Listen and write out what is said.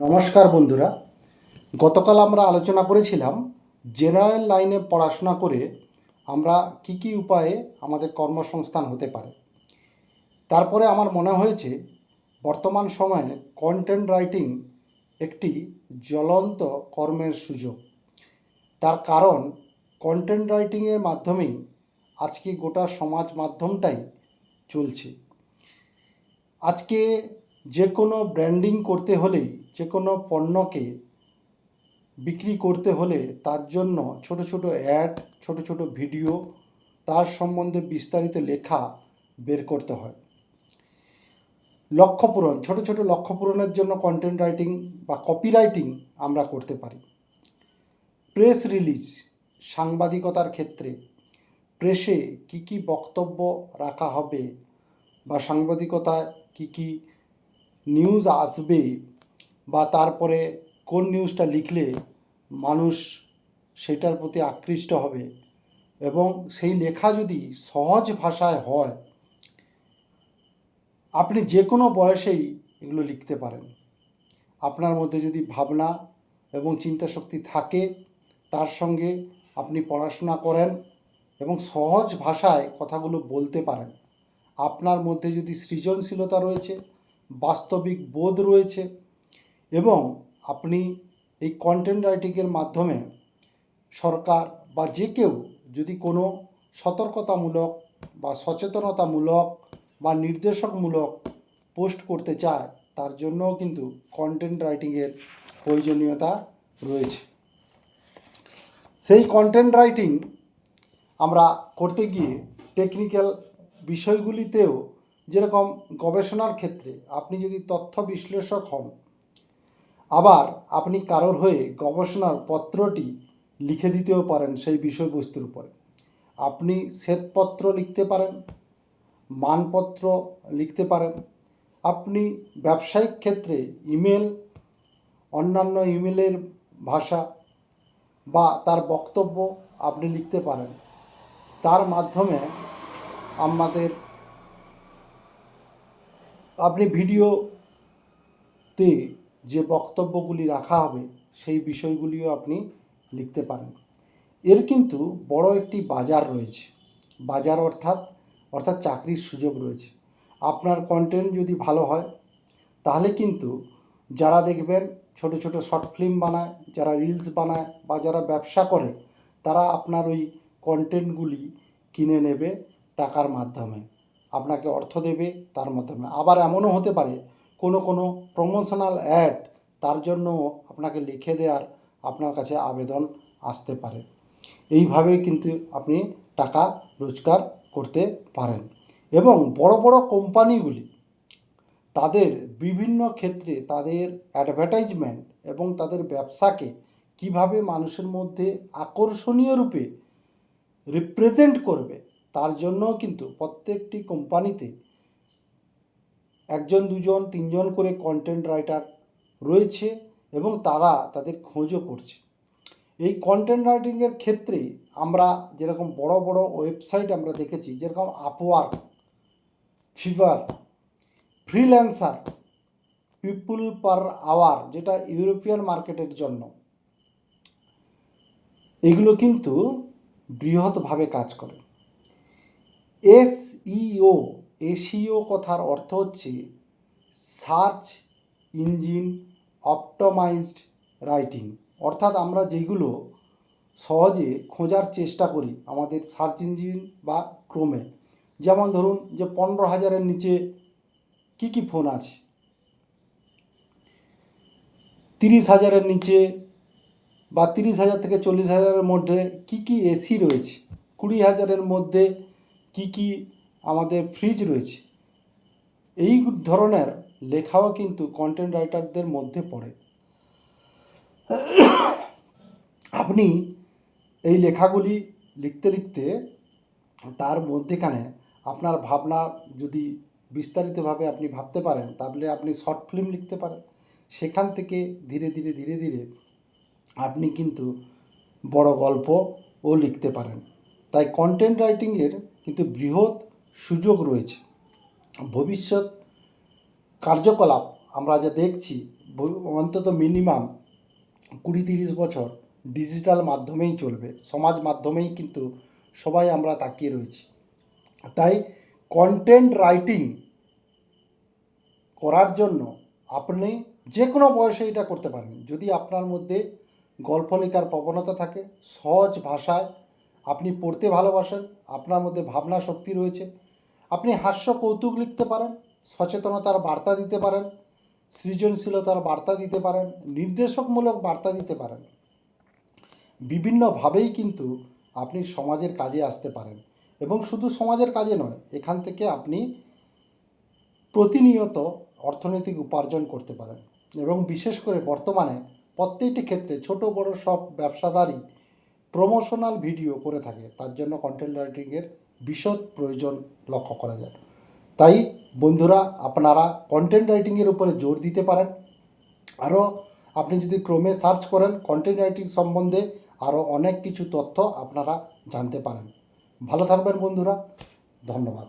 নমস্কার বন্ধুরা। গতকাল আমরা আলোচনা করেছিলাম জেনারেল লাইনে পড়াশোনা করে আমরা কি কি উপায়ে আমাদের কর্মসংস্থান হতে পারে। তারপরে আমার মনে হয়েছে বর্তমান সময়ে কন্টেন্ট রাইটিং একটি জ্বলন্ত কর্মের সুযোগ। তার কারণ কন্টেন্ট রাইটিংয়ের মাধ্যমেই আজকে গোটা সমাজ মাধ্যমটাই চলছে। আজকে যে কোনো ব্র্যান্ডিং করতে হলেই যে কোনো পণ্যকে বিক্রি করতে হলে তার জন্য ছোট ছোট অ্যাড, ছোট ছোট ভিডিও, তার সম্বন্ধে বিস্তারিত লেখা বের করতে হয়। লক্ষ্য পূরণ, ছোট ছোট লক্ষ্য পূরণের জন্য কন্টেন্ট রাইটিং বা কপি রাইটিং আমরা করতে পারি। প্রেস রিলিজ সাংবাদিকতার ক্ষেত্রে প্রেসে কি কি বক্তব্য রাখা হবে বা সাংবাদিকতায় কি কি নিউজ আসবে বা তারপরে কোন নিউজটা লিখলে মানুষ সেটার প্রতি আকৃষ্ট হবে? এবং সেই লেখা যদি সহজ ভাষায় হয়, আপনি যে কোনো বয়সেই এগুলো লিখতে পারেন। আপনার মধ্যে যদি ভাবনা এবং চিন্তাশক্তি থাকে, তার সঙ্গে আপনি পড়াশোনা করেন এবং সহজ ভাষায় কথাগুলো বলতে পারেন। আপনার মধ্যে যদি সৃজনশীলতা রয়েছে, বাস্তবিক বোধ রয়েছে এবং আপনি এই কন্টেন্ট রাইটিংয়ের মাধ্যমে সরকার বা যে কেউ যদি কোনো সতর্কতামূলক বা সচেতনতামূলক বা নির্দেশকমূলক পোস্ট করতে চায়, তার জন্যও কিন্তু কন্টেন্ট রাইটিংয়ের প্রয়োজনীয়তা রয়েছে। সেই কন্টেন্ট রাইটিং আমরা করতে গিয়ে টেকনিক্যাল বিষয়গুলিতেও যেরকম গবেষণার ক্ষেত্রে আপনি যদি তথ্য বিশ্লেষক হন আবার আপনি কারোর হয়ে গবেষণার পত্রটি লিখে দিতেও পারেন সেই বিষয়বস্তুর উপরে। আপনি শ্বেতপত্র লিখতে পারেন, মানপত্র লিখতে পারেন, আপনি ব্যবসায়িক ক্ষেত্রে ইমেল, অন্যান্য ইমেলের ভাষা বা তার বক্তব্য আপনি লিখতে পারেন। তার মাধ্যমে আমাদের, আপনি ভিডিওতে যে বক্তব্যগুলি রাখা হবে, সেই বিষয়গুলিও আপনি লিখতে পারেন। এর কিন্তু বড় একটি বাজার রয়েছে। বাজার অর্থাৎ অর্থাৎ চাকরির সুযোগ রয়েছে। আপনার কন্টেন্ট যদি ভালো হয়, তাহলে কিন্তু যারা দেখবেন ছোট ছোট শর্ট ফিল্ম বানায়, যারা রিলস বানায় বা যারা ব্যবসা করে, তারা আপনার ওই কন্টেন্টগুলি কিনে নেবে টাকার মাধ্যমে। আপনাকে অর্থ দেবে তার মাধ্যমে। আবার এমনও হতে পারে কোনো কোনো প্রমোশনাল অ্যাড তার জন্য আপনাকে লিখে দেওয়ার আপনার কাছে আবেদন আসতে পারে। এইভাবে কিন্তু আপনি টাকা রোজগার করতে পারেন। এবং বড় বড় কোম্পানিগুলি তাদের বিভিন্ন ক্ষেত্রে তাদের অ্যাডভার্টাইজমেন্ট এবং তাদের ব্যবসাকে কীভাবে মানুষের মধ্যে আকর্ষণীয় রূপে রিপ্রেজেন্ট করবে, তার জন্য কিন্তু প্রত্যেকটি কোম্পানিতে একজন, দুজন, তিনজন করে কন্টেন্ট রাইটার রয়েছে এবং তারা তাদের খোঁজও করছে। এই কন্টেন্ট রাইটিংয়ের ক্ষেত্রে আমরা যেরকম বড় বড় ওয়েবসাইট আমরা দেখেছি, যেরকম Upwork Fiverr freelancer people per hour যেটা ইউরোপিয়ান মার্কেটের জন্য, এগুলো কিন্তু বৃহৎভাবে কাজ করে। এসইও এসিও কথার অর্থ হচ্ছে সার্চ ইঞ্জিন অপটোমাইজড রাইটিং। অর্থাৎ আমরা যেগুলো সহজে খোঁজার চেষ্টা করি আমাদের সার্চ ইঞ্জিন বা ক্রোমে। যেমন ধরুন যে পনেরো হাজারের নিচে কী কী ফোন আছে? তিরিশ হাজারের নিচে বা তিরিশ হাজার থেকে চল্লিশ হাজারের মধ্যে কী কী এসি রয়েছে? কুড়ি হাজারের মধ্যে কি কি আমাদের ফ্রিজ রয়েছে। এই ধরনের লেখাও কিন্তু কন্টেন্ট রাইটারদের মধ্যে পড়ে। আপনি এই লেখাগুলি লিখতে লিখতে তার মধ্যেখানে আপনার ভাবনা যদি বিস্তারিতভাবে আপনি ভাবতে পারেন, তাহলে আপনি শর্ট ফিল্ম লিখতে পারেন। সেখান থেকে ধীরে ধীরে ধীরে ধীরে আপনি কিন্তু বড় গল্পও লিখতে পারেন। তাই কন্টেন্ট রাইটিংয়ের কিন্তু বৃহৎ সুযোগ রয়েছে। ভবিষ্যৎ কার্যকলাপ আমরা যা দেখছি অন্তত মিনিমাম কুড়ি তিরিশ বছর ডিজিটাল মাধ্যমেই চলবে, সমাজ মাধ্যমেই কিন্তু সবাই আমরা তাকিয়ে রয়েছি। তাই কন্টেন্ট রাইটিং করার জন্য আপনি যে কোনো বয়সে এটা করতে পারেন। যদি আপনার মধ্যে গল্প লেখার প্রবণতা থাকে, সহজ ভাষায় আপনি পড়তে ভালোবাসেন, আপনার মধ্যে ভাবনা শক্তি রয়েছে। আপনি হাস্য কৌতুক লিখতে পারেন, সচেতনতার বার্তা দিতে পারেন, সৃজনশীলতার বার্তা দিতে পারেন, নির্দেশকমূলক বার্তা দিতে পারেন। বিভিন্নভাবেই কিন্তু আপনি সমাজের কাজে আসতে পারেন এবং শুধু সমাজের কাজে নয়, এখান থেকে আপনি প্রতিনিয়ত অর্থনৈতিক উপার্জন করতে পারেন। এবং বিশেষ করে বর্তমানে প্রত্যেকটি ক্ষেত্রে ছোট বড় সব ব্যবসাদারই প্রমোশনাল ভিডিও করে থাকে, তার জন্য কন্টেন্ট রাইটিংয়ের বিশদ প্রয়োজন লক্ষ্য করা যায়। তাই বন্ধুরা, আপনারা কন্টেন্ট রাইটিংয়ের উপরে জোর দিতে পারেন। আরও আপনি যদি ক্রমে সার্চ করেন কন্টেন্ট রাইটিং সম্বন্ধে আরও অনেক কিছু তথ্য আপনারা জানতে পারেন। ভালো থাকবেন বন্ধুরা, ধন্যবাদ।